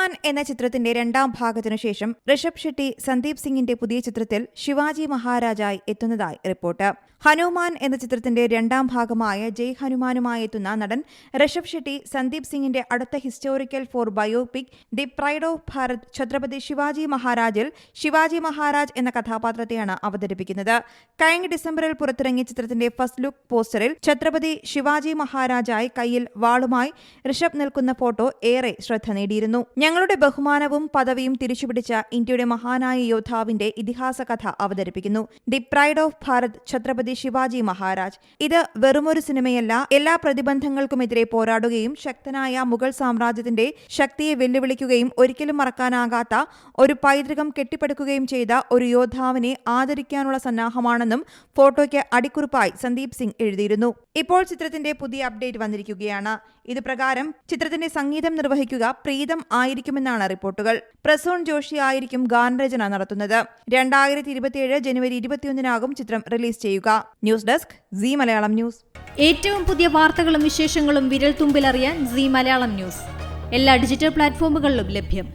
ഹനുമാൻ എന്ന ചിത്രത്തിന്റെ രണ്ടാം ഭാഗത്തിനു ശേഷം ഋഷഭ് ഷെട്ടി സന്ദീപ് സിംഗിന്റെ പുതിയ ചിത്രത്തിൽ ശിവാജി മഹാരാജായി എത്തുന്നതായി റിപ്പോർട്ട്. ഹനുമാൻ എന്ന ചിത്രത്തിന്റെ രണ്ടാം ഭാഗമായ ജയ് ഹനുമാനുമായി എത്തുന്ന നടൻ ഋഷഭ് ഷെട്ടി സന്ദീപ് സിംഗിന്റെ അടുത്ത historical for biopic the pride of Bharat Chhatrapati Shivaji മഹാരാജിൽ Shivaji Maharaj എന്ന കഥാപാത്രത്തെയാണ് അവതരിപ്പിക്കുന്നത്. കഴിഞ്ഞ ഡിസംബറിൽ പുറത്തിറങ്ങിയ ചിത്രത്തിന്റെ ഫസ്റ്റ് ലുക്ക് പോസ്റ്ററിൽ ഛത്രപതി ശിവാജി മഹാരാജായി കയ്യിൽ വാളുമായി ഋഷഭ് നിൽക്കുന്ന ഫോട്ടോ ഏറെ ശ്രദ്ധ നേടിയിരുന്നു. ഞങ്ങളുടെ ബഹുമാനവും പദവിയും തിരിച്ചുപിടിച്ച ഇന്ത്യയുടെ മഹാനായ യോദ്ധാവിന്റെ ഇതിഹാസ കഥ അവതരിപ്പിക്കുന്നു. The pride of Bharat Chhatrapati Shivaji Maharaj. ഇത് വെറുമൊരു സിനിമയല്ല എല്ലാ പ്രതിബന്ധങ്ങൾക്കുമെതിരെ പോരാടുകയും ശക്തനായ മുഗൾ സാമ്രാജ്യത്തിന്റെ ശക്തിയെ വെല്ലുവിളിക്കുകയും ഒരിക്കലും മറക്കാനാകാത്ത ഒരു പൈതൃകം കെട്ടിപ്പടുക്കുകയും ചെയ്ത ഒരു യോദ്ധാവിനെ ആദരിക്കാനുള്ള സന്നാഹമാണെന്നും ഫോട്ടോയ്ക്ക് അടിക്കുറിപ്പായി സന്ദീപ് സിംഗ് എഴുതിയിരുന്നു. ഇപ്പോൾ ചിത്രത്തിന്റെ പുതിയ അപ്ഡേറ്റ് വന്നിരിക്കുകയാണ്. ഇത് പ്രകാരം ചിത്രത്തിന്റെ സംഗീതം നിർവഹിക്കുക പ്രീതം ആയിരിക്കുമെന്നാണ് റിപ്പോർട്ടുകൾ. പ്രസൂൺ ജോഷി ആയിരിക്കും ഗാനരചന നടത്തുന്നത്. രണ്ടായിരത്തി ഇരുപത്തിയേഴ് ജനുവരി ഇരുപത്തിയൊന്നിനാകും ചിത്രം റിലീസ് ചെയ്യുക. News desk Zee Malayalam news. ഏറ്റവും പുതിയ വാർത്തകളും വിശേഷങ്ങളും വിരൽ തുമ്പിലറിയാൻ സി മലയാളം ന്യൂസ്. എല്ലാ ഡിജിറ്റൽ പ്ലാറ്റ്ഫോമുകളിലും ലഭ്യം.